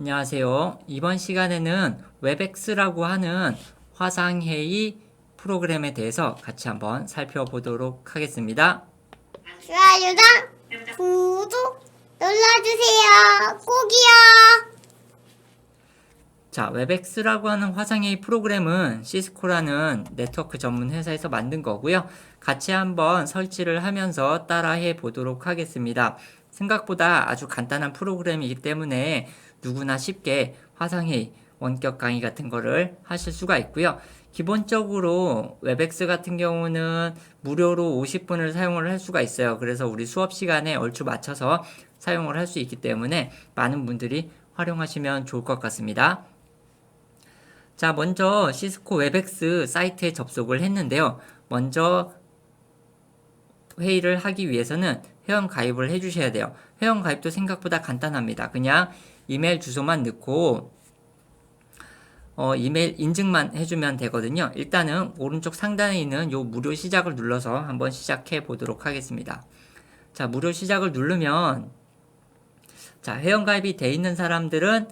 안녕하세요. 이번 시간에는 웹엑스라고 하는 화상회의 프로그램에 대해서 같이 한번 살펴보도록 하겠습니다. 좋아요랑 구독 눌러주세요. 꼭이요. 자, 웹엑스라고 하는 화상회의 프로그램은 시스코라는 네트워크 전문 회사에서 만든 거고요. 같이 한번 설치를 하면서 따라해 보도록 하겠습니다. 생각보다 아주 간단한 프로그램이기 때문에 누구나 쉽게 화상회의 원격 강의 같은 거를 하실 수가 있고요. 기본적으로 웹엑스 같은 경우는 무료로 50분을 사용을 할 수가 있어요. 그래서 우리 수업 시간에 얼추 맞춰서 사용을 할 수 있기 때문에 많은 분들이 활용하시면 좋을 것 같습니다. 자, 먼저 시스코 웹엑스 사이트에 접속을 했는데요. 먼저 회의를 하기 위해서는 회원 가입을 해주셔야 돼요. 회원 가입도 생각보다 간단합니다. 그냥 이메일 주소만 넣고 어, 이메일 인증만 해주면 되거든요. 일단은 오른쪽 상단에 있는 요 무료 시작을 눌러서 한번 시작해 보도록 하겠습니다. 자, 무료 시작을 누르면 자, 회원 가입이 돼 있는 사람들은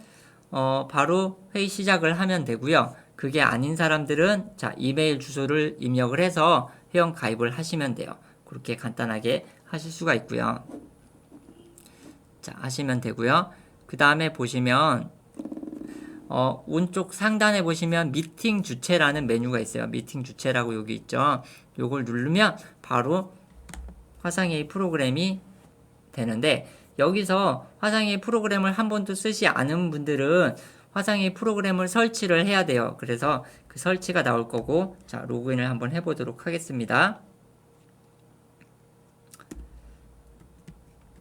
어, 바로 회의 시작을 하면 되고요. 그게 아닌 사람들은 자, 이메일 주소를 입력을 해서 회원 가입을 하시면 돼요. 그렇게 간단하게 하실 수가 있고요. 자, 하시면 되고요. 그 다음에 보시면 어, 오른쪽 상단에 보시면 미팅 주체라는 메뉴가 있어요. 미팅 주체라고 여기 있죠. 요걸 누르면 바로 화상회의 프로그램이 되는데 여기서 화상회의 프로그램을 한 번도 쓰지 않은 분들은 화상회의 프로그램을 설치를 해야 돼요. 그래서 그 설치가 나올 거고 자 로그인을 한번 해보도록 하겠습니다.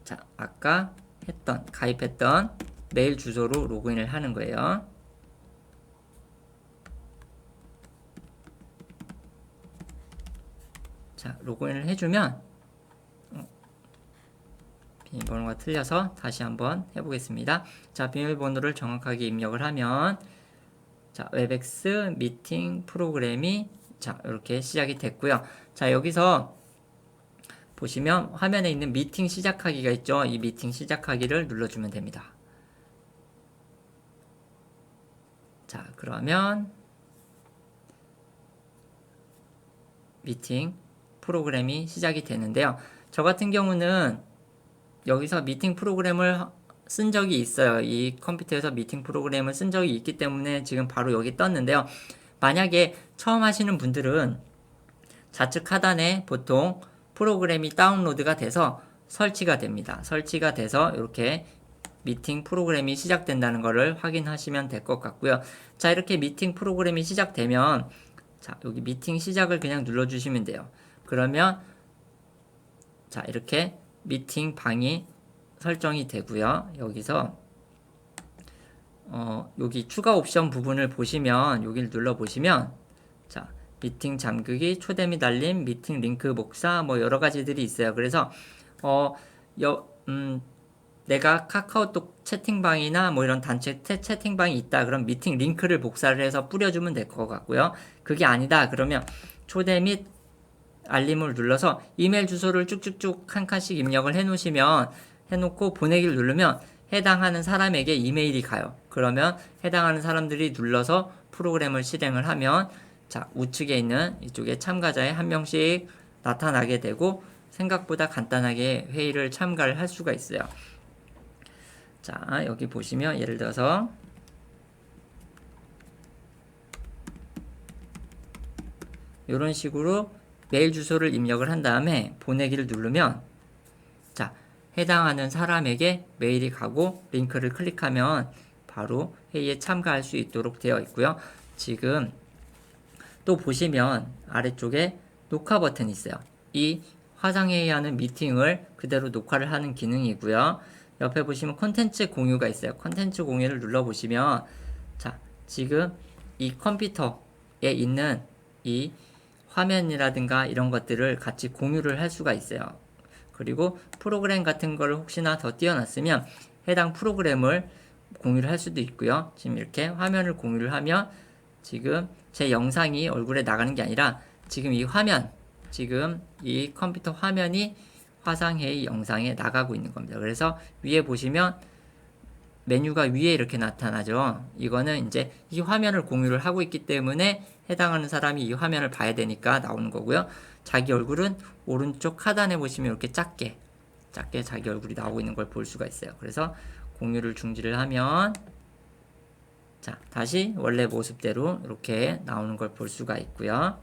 자 아까 했던 가입했던 메일 주소로 로그인을 하는 거예요. 자 로그인을 해주면 비밀번호가 틀려서 다시 한번 해보겠습니다. 자, 비밀번호를 정확하게 입력을 하면 자, 웹엑스 미팅 프로그램이 자, 이렇게 시작이 됐고요. 자, 여기서 보시면 화면에 있는 미팅 시작하기가 있죠. 이 미팅 시작하기를 눌러주면 됩니다. 자, 그러면 미팅 프로그램이 시작이 되는데요. 저 같은 경우는 여기서 미팅 프로그램을 쓴 적이 있어요. 이 컴퓨터에서 미팅 프로그램을 쓴 적이 있기 때문에 지금 바로 여기 떴는데요. 만약에 처음 하시는 분들은 좌측 하단에 보통 프로그램이 다운로드가 돼서 설치가 됩니다. 설치가 돼서 이렇게 미팅 프로그램이 시작된다는 것을 확인하시면 될 것 같고요. 자, 이렇게 미팅 프로그램이 시작되면 자, 여기 미팅 시작을 그냥 눌러 주시면 돼요. 그러면 자, 이렇게 미팅 방이 설정이 되고요. 여기서 어, 여기 추가 옵션 부분을 보시면 여기를 눌러 보시면 자 미팅 잠그기 초대 및 알림 미팅 링크 복사 뭐 여러 가지들이 있어요. 그래서 어, 여, 음, 내가 카카오톡 채팅방이나 뭐 이런 단체 채팅방이 있다. 그럼 미팅 링크를 복사를 해서 뿌려주면 될 것 같고요. 그게 아니다. 그러면 초대 및 알림을 눌러서 이메일 주소를 쭉쭉쭉 한 칸씩 입력을 해 놓으시면 해놓고 보내기를 누르면 해당하는 사람에게 이메일이 가요. 그러면 해당하는 사람들이 눌러서 프로그램을 실행을 하면 자 우측에 있는 이쪽에 참가자의 한 명씩 나타나게 되고 생각보다 간단하게 회의를 참가를 할 수가 있어요. 자 여기 보시면 예를 들어서 이런 식으로 메일 주소를 입력을 한 다음에 보내기를 누르면 자 해당하는 사람에게 메일이 가고 링크를 클릭하면 바로 회의에 참가할 수 있도록 되어 있고요. 지금 또 보시면 아래쪽에 녹화 버튼이 있어요. 이 화상회의하는 미팅을 그대로 녹화를 하는 기능이고요. 옆에 보시면 콘텐츠 공유가 있어요. 콘텐츠 공유를 눌러보시면 자 지금 이 컴퓨터에 있는 이 화면이라든가 이런 것들을 같이 공유를 할 수가 있어요. 그리고 프로그램 같은 걸 혹시나 더 띄워놨으면 해당 프로그램을 공유를 할 수도 있고요. 지금 이렇게 화면을 공유를 하면 지금 제 영상이 얼굴에 나가는 게 아니라 지금 이 화면, 지금 이 컴퓨터 화면이 화상회의 영상에 나가고 있는 겁니다. 그래서 위에 보시면 메뉴가 위에 이렇게 나타나죠. 이거는 이제 이 화면을 공유를 하고 있기 때문에 해당하는 사람이 이 화면을 봐야 되니까 나오는 거고요. 자기 얼굴은 오른쪽 하단에 보시면 이렇게 작게 작게 자기 얼굴이 나오고 있는 걸 볼 수가 있어요. 그래서 공유를 중지를 하면 자, 다시 원래 모습대로 이렇게 나오는 걸 볼 수가 있고요.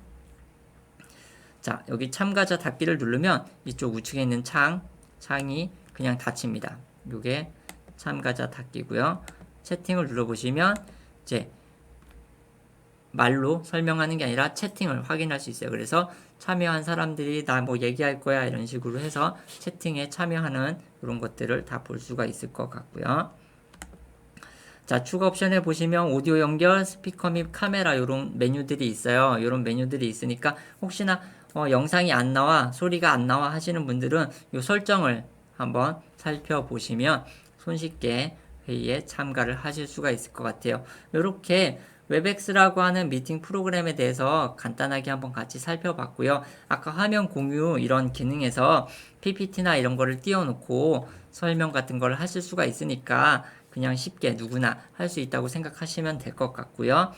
자, 여기 참가자 닫기를 누르면 이쪽 우측에 있는 창, 창이 그냥 닫힙니다. 요게 참가자 닫기고요. 채팅을 눌러보시면 이제 말로 설명하는 게 아니라 채팅을 확인할 수 있어요. 그래서 참여한 사람들이 나 뭐 얘기할 거야 이런 식으로 해서 채팅에 참여하는 이런 것들을 다 볼 수가 있을 것 같고요. 자, 추가 옵션에 보시면 오디오 연결, 스피커 및 카메라 이런 메뉴들이 있어요. 이런 메뉴들이 있으니까 혹시나 어, 영상이 안 나와, 소리가 안 나와 하시는 분들은 이 설정을 한번 살펴보시면 손쉽게 회의에 참가를 하실 수가 있을 것 같아요. 이렇게 웹엑스라고 하는 미팅 프로그램에 대해서 간단하게 한번 같이 살펴봤고요. 아까 화면 공유 이런 기능에서 PPT나 이런 거를 띄워놓고 설명 같은 걸 하실 수가 있으니까 그냥 쉽게 누구나 할 수 있다고 생각하시면 될 것 같고요.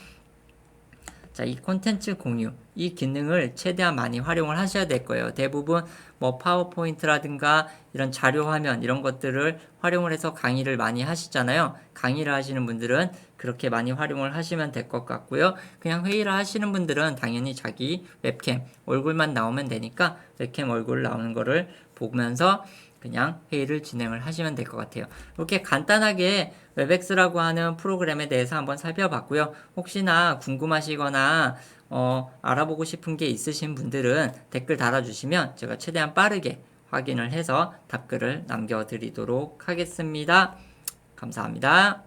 자, 이 콘텐츠 공유, 이 기능을 최대한 많이 활용을 하셔야 될 거예요. 대부분 뭐 파워포인트라든가 이런 자료 화면 이런 것들을 활용을 해서 강의를 많이 하시잖아요. 강의를 하시는 분들은 그렇게 많이 활용을 하시면 될 것 같고요. 그냥 회의를 하시는 분들은 당연히 자기 웹캠 얼굴만 나오면 되니까 웹캠 얼굴 나오는 거를 보면서 그냥 회의를 진행을 하시면 될 것 같아요. 이렇게 간단하게 웹엑스라고 하는 프로그램에 대해서 한번 살펴봤고요. 혹시나 궁금하시거나 어, 알아보고 싶은 게 있으신 분들은 댓글 달아주시면 제가 최대한 빠르게 확인을 해서 답글을 남겨드리도록 하겠습니다. 감사합니다.